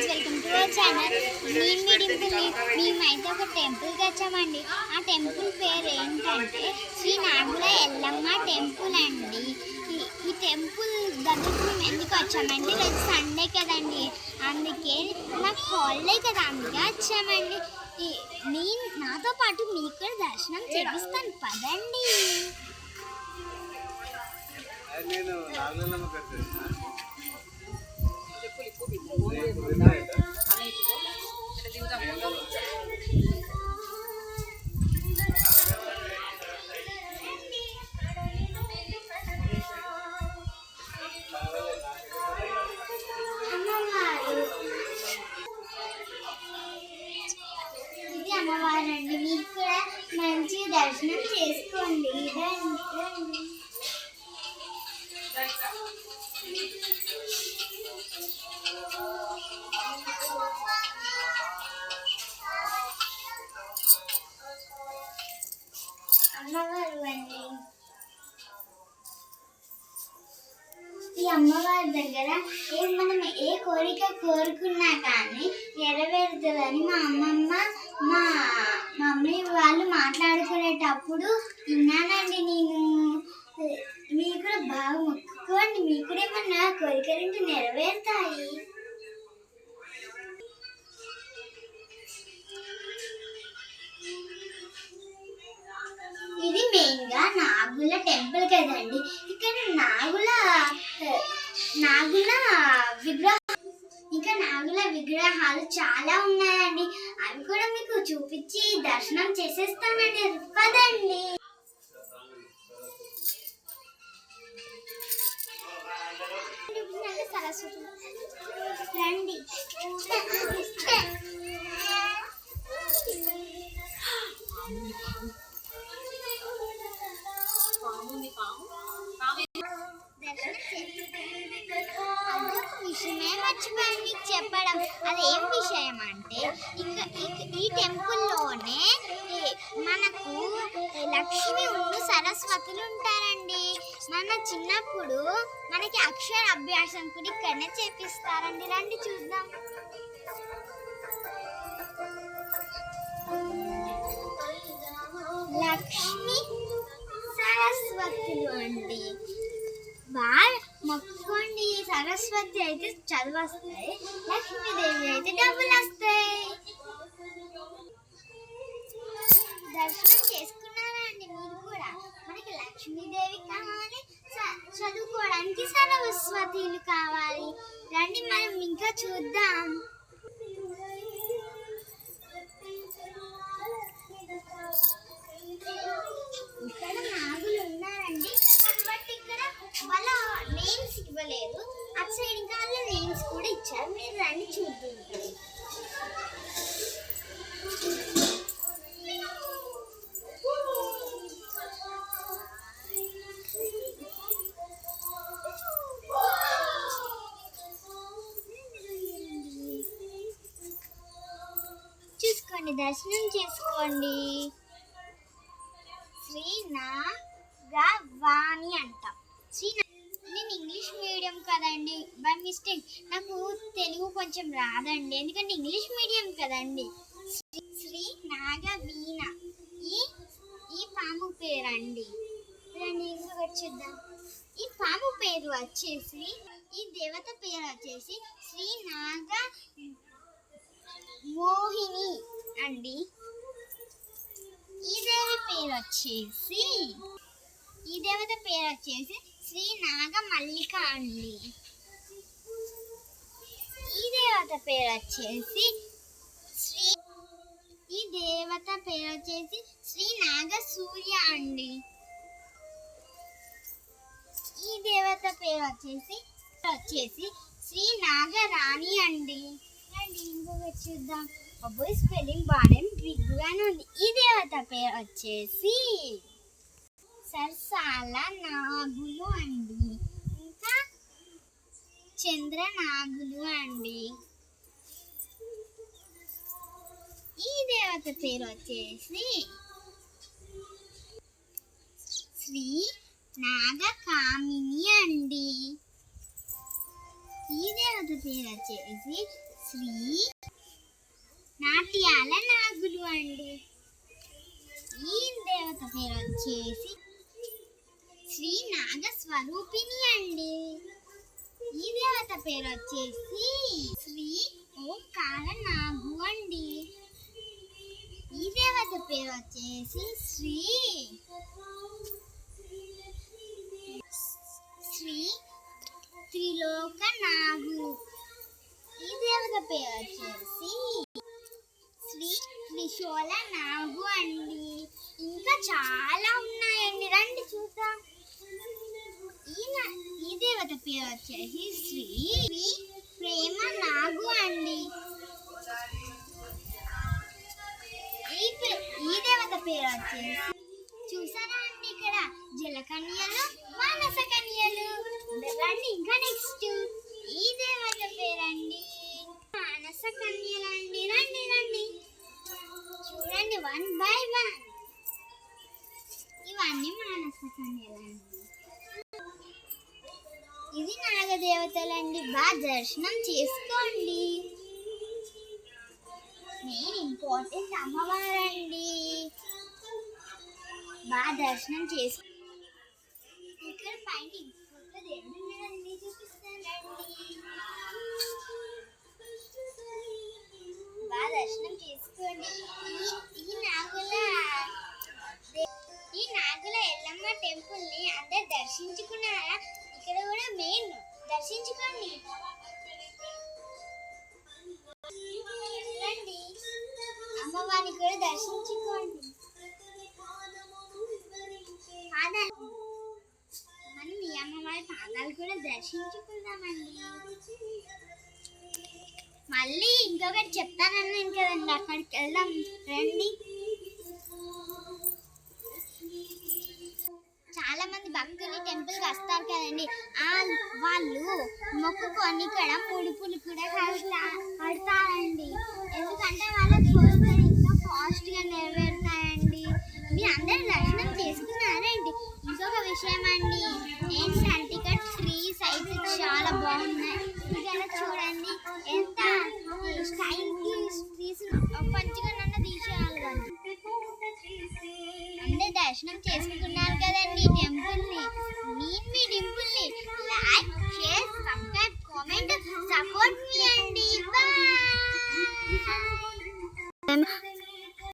Friends welcome to our channel నేను మీ డింపుల్ని మేమైతే ఒక టెంపుల్కి వచ్చామండి. ఆ టెంపుల్ పేరు ఏంటంటే శ్రీ నాగుల ఎల్లమ్మ టెంపుల్ అండి. ఈ- ఈ టెంపుల్ దగ్గరికి మేము ఎందుకు వచ్చామండి ఈరోజు సండే కదండి. అందుకే నాకు హాలిడే కదా అందుకే వచ్చామండి. నేను నాతో పాటు మీకు కూడా దర్శనం చేపిస్తాను. పదండి. నేను నాగలమ్మ మీరు కూడా మంచి దర్శనం చేసుకోండి కోరిక కోరుకున్నా కానీ నెరవేరుతుందని మా అమ్మమ్మ మా మమ్మీ వాళ్ళు మాట్లాడుకునేటప్పుడు విన్నానండి నేను. మీ కూడా బాగా మొక్కుకోండి మీకు కూడా ఏమన్నా కోరికలు నెరవేరుతాయి. ఇది మెయిన్గా నాగుల టెంపుల్ కదండి. ఇక్కడ నాగుల నాగుల విగ్రహ నాగుల విగ్రహాలు చాలా ఉన్నాయండి. అవి కూడా మీకు చూపించి దర్శనం చేసేస్తానండి పదండి. రండి. అదొక విషయమే మర్చిపోయాను మీకు చెప్పడం. ఏం విషయం అంటే ఇంకా ఈ టెంపుల్లోనే మనకు లక్ష్మి ఉండు సరస్వతులు ఉంటారండి. మన చిన్నప్పుడు మనకి అక్షర అభ్యాసం కూడా ఇక్కడనే చేపిస్తారండి. రండి చూద్దాం. లక్ష్మి సరస్వతులు అండి. బాగా సరస్వతి అయితే చదువు వస్తాయి లక్ష్మీదేవి అయితే డబ్బులు వస్తాయి దర్శనం చేసుకున్నారండి మీరు కూడా? మనకి లక్ష్మీదేవి కావాలి చదువుకోవడానికి సరస్వతిలు కావాలి. రండి మనం ఇంకా చూద్దాం. ఇక్కడ నాగులు ఉన్నారండి బట్ ఇక్కడ వాళ్ళ నేమ్స్ ఇవ్వలేదు. అటు సైడ్ ఇంకా వాళ్ళ నేమ్స్ కూడా ఇచ్చారు. మీరు రండి చూద్దాం. చూసుకోండి దర్శనం చేసుకోండి. శ్రీనా వాణి అంట. శ్రీ కదండి? బై మిస్టేక్ నాకు తెలుగు కొంచెం రాదండి. ఎందుకంటే ఇంగ్లీష్ మీడియం కదండి. శ్రీ శ్రీ నాగవీణ ఈ ఈ పాము పేరండి. రండి ఇంకొకటి చూద్దాం. ఈ పాము పేరు వచ్చేసి ఈ దేవత పేరు వచ్చేసి శ్రీ నాగ మోహిని అండి. ఈ దేవి పేరు వచ్చేసి ఈ దేవత పేరు వచ్చేసి శ్రీ నాగమల్లిక అండి. ఈ దేవత పేరు వచ్చేసి శ్రీ ఈ దేవత పేరు వచ్చేసి శ్రీ నాగ సూర్య అండి. ఈ దేవత పేరు వచ్చేసి వచ్చేసి శ్రీ నాగరాణి అండి. రండి ఇంకొకటి చూద్దాం. అబ్బాయి స్పెల్లింగ్ బాగానే బిగ్గానే ఉంది. ఈ దేవత పేరు వచ్చేసి సరసాల నాగులు అండి. ఇంకా చంద్ర నాగులు అండి. ఈ దేవత పేరు వచ్చేసి శ్రీ నాగకామిని అండి. ఈ దేవత పేరు వచ్చేసి శ్రీ నాట్యాల నాగులు అండి. ఈ దేవత పేరు వచ్చేసి శ్రీ నాగ స్వరూపిణి అండి. ఈ దేవత పేరు వచ్చేసి శ్రీ ఓంకార నాగు అండి. ఈ దేవత పేరు వచ్చేసి శ్రీ శ్రీ త్రిలోక నాగు. ఈ దేవత పేరు వచ్చేసి శ్రీ త్రిశూల నాగు అండి. ఇంకా చాలా ఉన్నాయి. పాట పేరు వచ్చేసి శ్రీ ప్రేమ నాగు అండి. ఈ ఈ దేవత పేరు వచ్చేసి చూసారా అండి ఇక్కడ? జలకన్యలు మానస కన్యలు. రండి ఇంకా నెక్స్ట్ ఈ దేవత పేరండి. మానస కన్యలండి. రండి రండి. చూడండి వన్ బై వన్ ఇవన్నీ మానస కన్యలండి. ఇది నాగదేవతలండి. బాగా దర్శనం చేసుకోండి. మెయిన్ ఇంపార్టెంట్ అమ్మవారండి. బాగా దర్శనం చేసు ఇక్కడ పైన ఇంకొక దేవుడు చూపిస్తానండి. బాగా దర్శనం చేసుకోండి. ఈ- నాగుల ఈ నాగుల ఎల్లమ్మ టెంపుల్ని అందరు దర్శించుకున్నారా? ఇక్కడ కూడా మెయిన్ దర్శించుకోండి. రండి. అమ్మవారిని కూడా దర్శించుకోండి. పాదాలు. మనం ఈ అమ్మవారి పాదాలు కూడా దర్శించుకుందామండి. మళ్ళీ ఇంకొకటి చెప్తానన్నాను కదండి అక్కడికి వెళ్దాం. రండి. టెంపుల్కి వస్తారు కదండి? ఆ వాళ్ళు మొక్కుకొని ఇక్కడ ముడుపులు కూడా కడతా కడతారండి ఎందుకంటే వాళ్ళ కోరికలు ఇంకా ఫాస్ట్గా నెరవేరుతాయండి ముందే దర్శనం చేసుకున్నారు కదండి టెంపుల్ని. నేను మీ డింపుల్ని like share subscribe comment support మీ అండి బాయ్.